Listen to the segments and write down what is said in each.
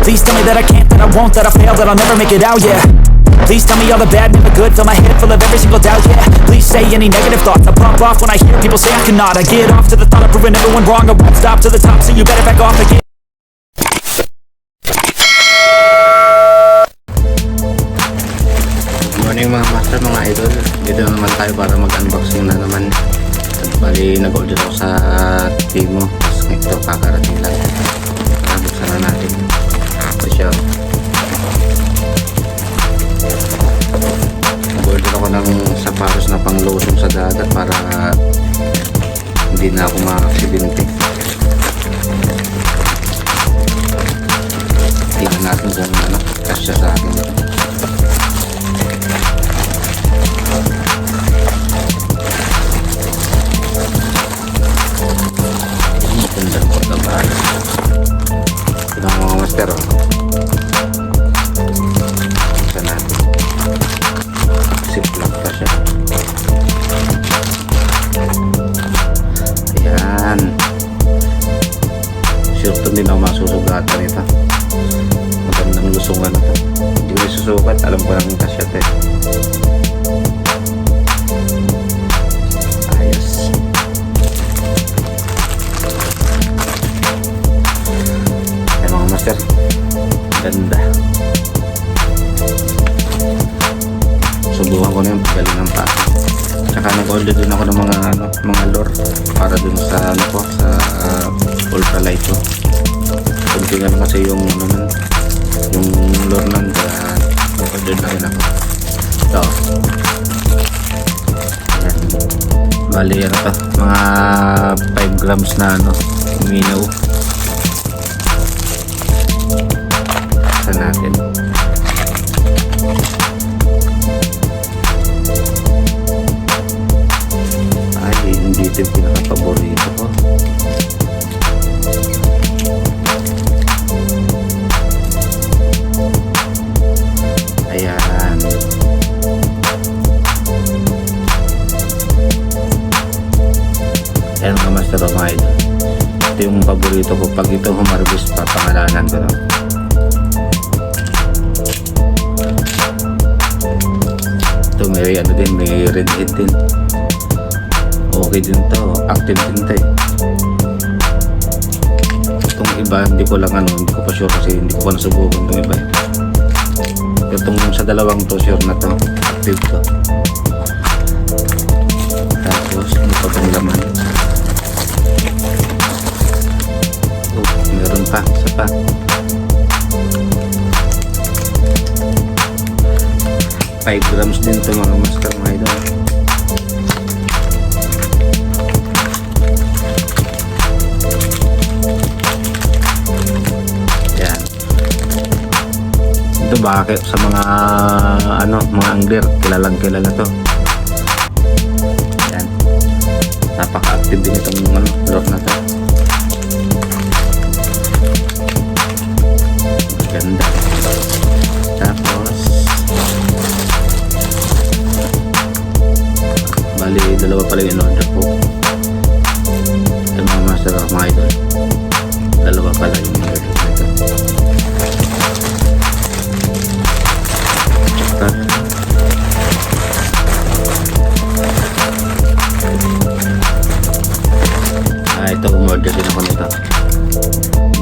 Please tell me that I can't, that I won't, that I fail, that I'll never make it out, yeah Please tell me all the bad, never good, fill my head full of every single doubt, yeah Please say any negative thoughts, I pop off when I hear people say I cannot I get off to the thought of proving everyone wrong, I won't stop to the top, so you better back off again morning mga master, mga idol. Dito na naman tayo para mag-unboxing na naman. At bali, nag-order ako sa Timo. Hindi na ako ma-aksidente. Tingnan natin kung ano, kasya sa akin. To din ako masusugatan ito. Magandang lusungan na to. Hindi ko susukat. Alam ko lang kasya ito eh. Ayos. Ay mga master, ganda. Subukan ko na yung pagaling ng paa. Tsaka nag-order din ako ng mga ano, mga lure para dun sa ano ko, sa uh, ultralight ko. Kunti lang kasi yung ano nun, yung lure nun kaya nag-order na rin ako. Ayan. Bali ano to, mga 5 grams na ano, uminaw. Pinaka-paborito ko. Ayan. Ayan mga master of my idol. Ito yung paborito ko. Pag ito humarbis, papangalanan ko. No? Ito may ano din, may red head din. Okay din to, active din to eh. Itong iba, hindi ko lang ano, hindi ko pa sure kasi hindi ko pa nasubukan itong iba eh. Itong sa dalawang to, sure na to, active to. Tapos, ano pa bang laman? Oh, meron pa, isa pa. 5 grams din to mga master mga idol. Bakit sa mga ano, mga angler, kilalang kilala to. Yan. Napaka-active din itong ano, lure na to. Ganda. Tapos Bali, dalawa pala yung order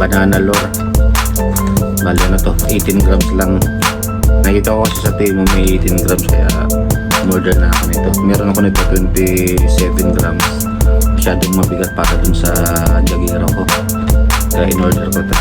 Banana lore. Bali, ano to? 18 grams lang. Nakita ko kasi sa Timo may 18 grams kaya umorder na ako nito. Meron ako nito 27 grams. Masyadong mabigat para dun sa jagero ko. Kaya in-order ko ito.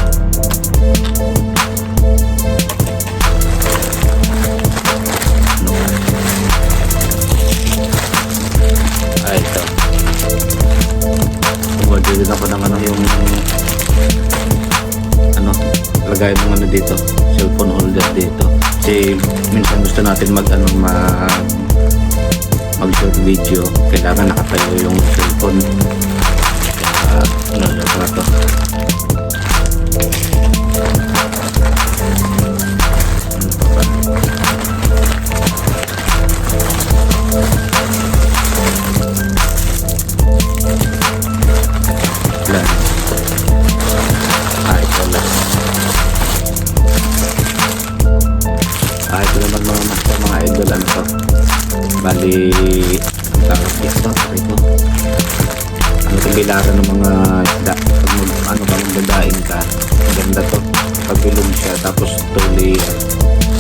Lagay mo ano dito, cellphone holder dito. Kasi minsan gusto natin mag ano mag mag short video, kailangan nakatayo yung kahit naman mga master mga idol ano to? Bali ang tawag ito ito ano itong bilaran ng mga isda? Pag mag, ano ka magdadaing ka maganda to. Pag bilog siya tapos tuli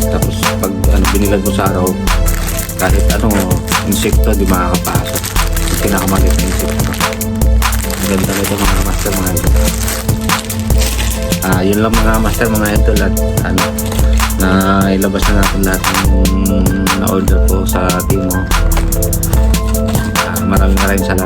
tapos pag ano binilag mo sa araw kahit ano insekto di makakapasok. Pag kinakamalit ng insekto. Ang ganda nito mga master mga idol. Ah yun lang mga master mga idol at ano na ilabas na natin lahat ng na-order ko sa Timo. Ah, maraming maraming salamat.